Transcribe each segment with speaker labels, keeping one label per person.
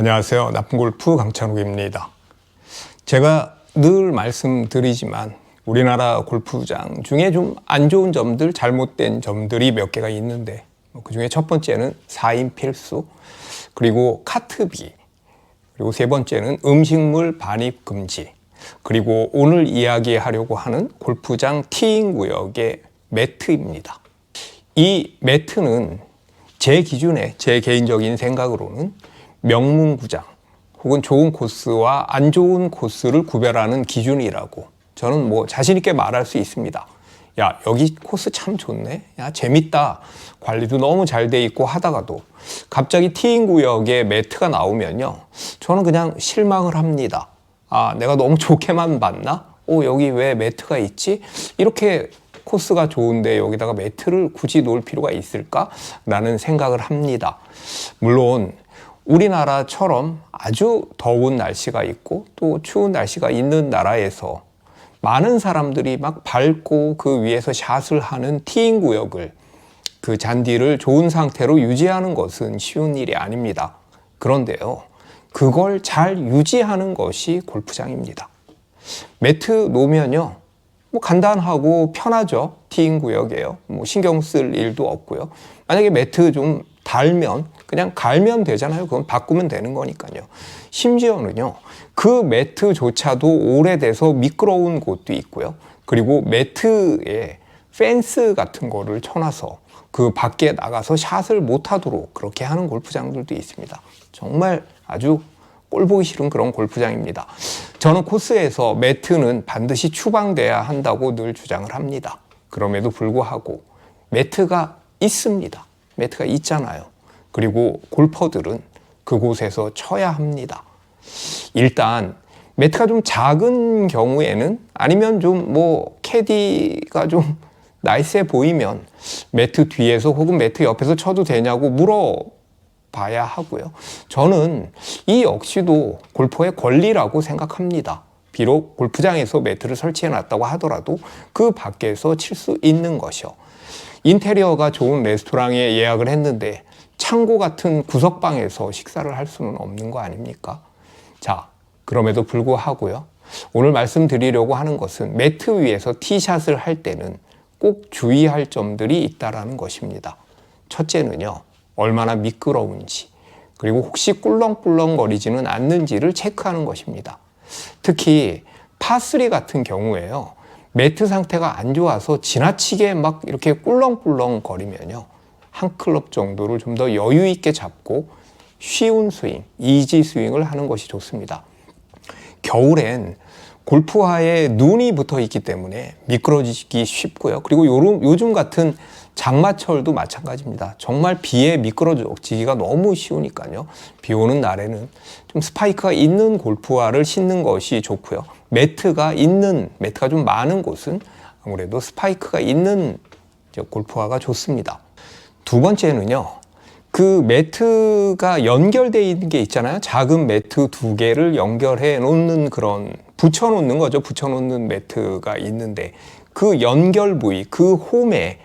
Speaker 1: 안녕하세요. 나쁜 골프 강찬욱입니다. 제가 늘 말씀드리지만 우리나라 골프장 중에 좀 안 좋은 점들, 잘못된 점들이 몇 개가 있는데 그 중에 첫 번째는 4인 필수, 그리고 카트비, 그리고 세 번째는 음식물 반입 금지, 그리고 오늘 이야기하려고 하는 골프장 티잉 구역의 매트입니다. 이 매트는 제 기준에 제 개인적인 생각으로는 명문구장 혹은 좋은 코스와 안 좋은 코스를 구별하는 기준이라고 저는 뭐 자신 있게 말할 수 있습니다. 야 여기 코스 참 좋네. 야 재밌다. 관리도 너무 잘 돼 있고 하다가도 갑자기 티인 구역에 매트가 나오면요. 저는 그냥 실망을 합니다. 아 내가 너무 좋게만 봤나? 오 여기 왜 매트가 있지? 이렇게 코스가 좋은데 여기다가 매트를 굳이 놓을 필요가 있을까 라는 생각을 합니다. 물론 우리나라처럼 아주 더운 날씨가 있고 또 추운 날씨가 있는 나라에서 많은 사람들이 막 밟고 그 위에서 샷을 하는 티인 구역을 그 잔디를 좋은 상태로 유지하는 것은 쉬운 일이 아닙니다. 그런데요, 그걸 잘 유지하는 것이 골프장입니다. 매트 놓으면요, 뭐 간단하고 편하죠. 티인 구역이에요. 뭐 신경 쓸 일도 없고요. 만약에 매트 좀 달면 그냥 갈면 되잖아요. 그건 바꾸면 되는 거니까요. 심지어는요. 그 매트조차도 오래돼서 미끄러운 곳도 있고요. 그리고 매트에 펜스 같은 거를 쳐놔서 그 밖에 나가서 샷을 못 하도록 그렇게 하는 골프장들도 있습니다. 정말 아주 꼴 보기 싫은 그런 골프장입니다. 저는 코스에서 매트는 반드시 추방돼야 한다고 늘 주장을 합니다. 그럼에도 불구하고 매트가 있습니다. 매트가 있잖아요. 그리고 골퍼들은 그곳에서 쳐야 합니다. 일단 매트가 좀 작은 경우에는 아니면 좀 뭐 캐디가 좀 나이스해 보이면 매트 뒤에서 혹은 매트 옆에서 쳐도 되냐고 물어 봐야 하고요. 저는 이 역시도 골퍼의 권리라고 생각합니다. 비록 골프장에서 매트를 설치해 놨다고 하더라도 그 밖에서 칠 수 있는 것이요. 인테리어가 좋은 레스토랑에 예약을 했는데 창고 같은 구석방에서 식사를 할 수는 없는 거 아닙니까? 자, 그럼에도 불구하고요. 오늘 말씀드리려고 하는 것은 매트 위에서 티샷을 할 때는 꼭 주의할 점들이 있다라는 것입니다. 첫째는요. 얼마나 미끄러운지 그리고 혹시 꿀렁꿀렁거리지는 않는지를 체크하는 것입니다. 특히 파3 같은 경우에요. 매트 상태가 안 좋아서 지나치게 막 이렇게 꿀렁꿀렁 거리면요. 한 클럽 정도를 좀 더 여유 있게 잡고 쉬운 스윙, 이지 스윙을 하는 것이 좋습니다. 겨울엔 골프화에 눈이 붙어 있기 때문에 미끄러지기 쉽고요. 그리고 요즘, 같은 장마철도 마찬가지입니다. 정말 비에 미끄러지기가 너무 쉬우니까요. 비 오는 날에는 좀 스파이크가 있는 골프화를 신는 것이 좋고요. 매트가 있는, 매트가 좀 많은 곳은 아무래도 스파이크가 있는 골프화가 좋습니다. 두 번째는요. 그 매트가 연결되어 있는 게 있잖아요. 작은 매트 두 개를 연결해 놓는 그런 붙여 놓는 거죠. 붙여 놓는 매트가 있는데 그 연결 부위, 그 홈에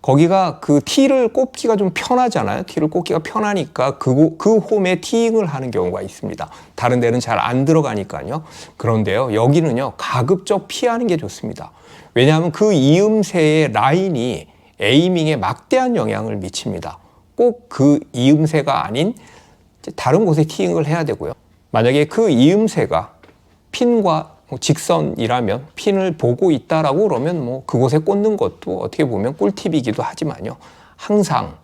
Speaker 1: 거기가 그 티를 꼽기가 좀 편하잖아요. 티를 꼽기가 편하니까 그, 그 홈에 티잉을 하는 경우가 있습니다. 다른 데는 잘 안 들어가니까요. 그런데요, 여기는요, 가급적 피하는 게 좋습니다. 왜냐하면 그 이음새의 라인이 에이밍에 막대한 영향을 미칩니다. 꼭 그 이음새가 아닌 다른 곳에 티잉을 해야 되고요. 만약에 그 이음새가 핀과 뭐 직선이라면 핀을 보고 있다라고 그러면 뭐 그곳에 꽂는 것도 어떻게 보면 꿀팁이기도 하지만요. 항상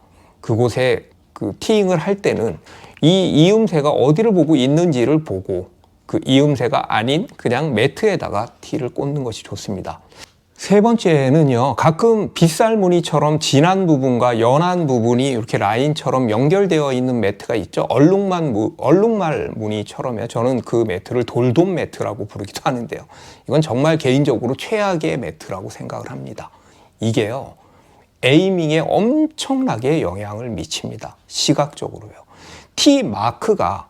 Speaker 1: 그곳에 그 티잉을 할 때는 이 이음새가 어디를 보고 있는지를 보고 그 이음새가 아닌 그냥 매트에다가 티를 꽂는 것이 좋습니다. 세 번째는요, 가끔 빗살 무늬처럼 진한 부분과 연한 부분이 이렇게 라인처럼 연결되어 있는 매트가 있죠. 얼룩만 무, 얼룩말 무늬처럼요. 저는 그 매트를 돌돔 매트라고 부르기도 하는데요. 이건 정말 개인적으로 최악의 매트라고 생각을 합니다. 이게요, 에이밍에 엄청나게 영향을 미칩니다. 시각적으로요. 티 마크가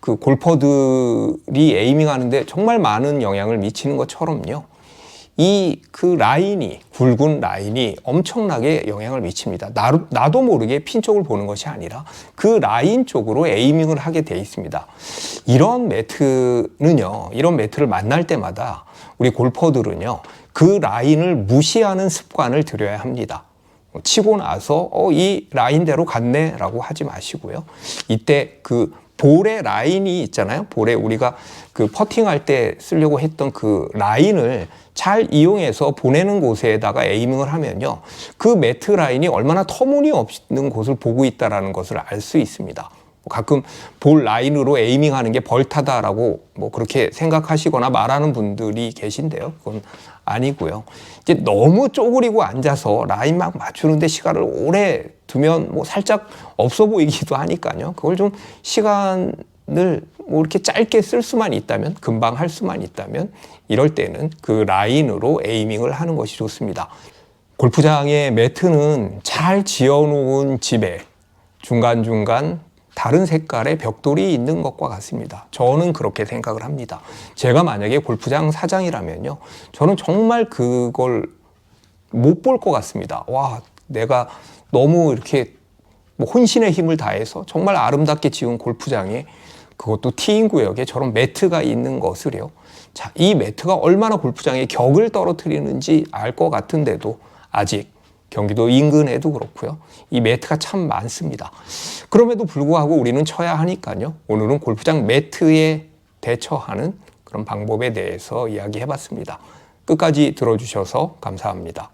Speaker 1: 그 골퍼들이 에이밍 하는데 정말 많은 영향을 미치는 것처럼요. 이 그 라인이 굵은 라인이 엄청나게 영향을 미칩니다. 나, 나도 모르게 핀 쪽을 보는 것이 아니라 그 라인 쪽으로 에이밍을 하게 돼 있습니다. 이런 매트는요, 이런 매트를 만날 때마다 우리 골퍼들은요, 그 라인을 무시하는 습관을 들여야 합니다. 치고 나서 어, 이 라인대로 갔네라고 하지 마시고요. 이때 그 볼의 라인이 있잖아요. 볼에 우리가 그 퍼팅할 때 쓰려고 했던 그 라인을 잘 이용해서 보내는 곳에다가 에이밍을 하면요. 그 매트 라인이 얼마나 터무니없는 곳을 보고 있다라는 것을 알 수 있습니다. 가끔 볼 라인으로 에이밍 하는 게 벌타다라고 뭐 그렇게 생각하시거나 말하는 분들이 계신데요. 그건 아니고요. 이제 너무 쪼그리고 앉아서 라인 막 맞추는데 시간을 오래 두면 뭐 살짝 없어 보이기도 하니까요. 그걸 좀 시간을 뭐 이렇게 짧게 쓸 수만 있다면 금방 할 수만 있다면 이럴 때는 그 라인으로 에이밍을 하는 것이 좋습니다. 골프장의 매트는 잘 지어놓은 집에 중간중간 다른 색깔의 벽돌이 있는 것과 같습니다. 저는 그렇게 생각을 합니다. 제가 만약에 골프장 사장이라면요. 저는 정말 그걸 못 볼 것 같습니다. 와, 내가 너무 이렇게 뭐 혼신의 힘을 다해서 정말 아름답게 지은 골프장에 그것도 티인 구역에 저런 매트가 있는 것을요. 자, 이 매트가 얼마나 골프장의 격을 떨어뜨리는지 알 것 같은데도 아직 경기도 인근에도 그렇고요. 이 매트가 참 많습니다. 그럼에도 불구하고 우리는 쳐야 하니까요. 오늘은 골프장 매트에 대처하는 그런 방법에 대해서 이야기해 봤습니다. 끝까지 들어주셔서 감사합니다.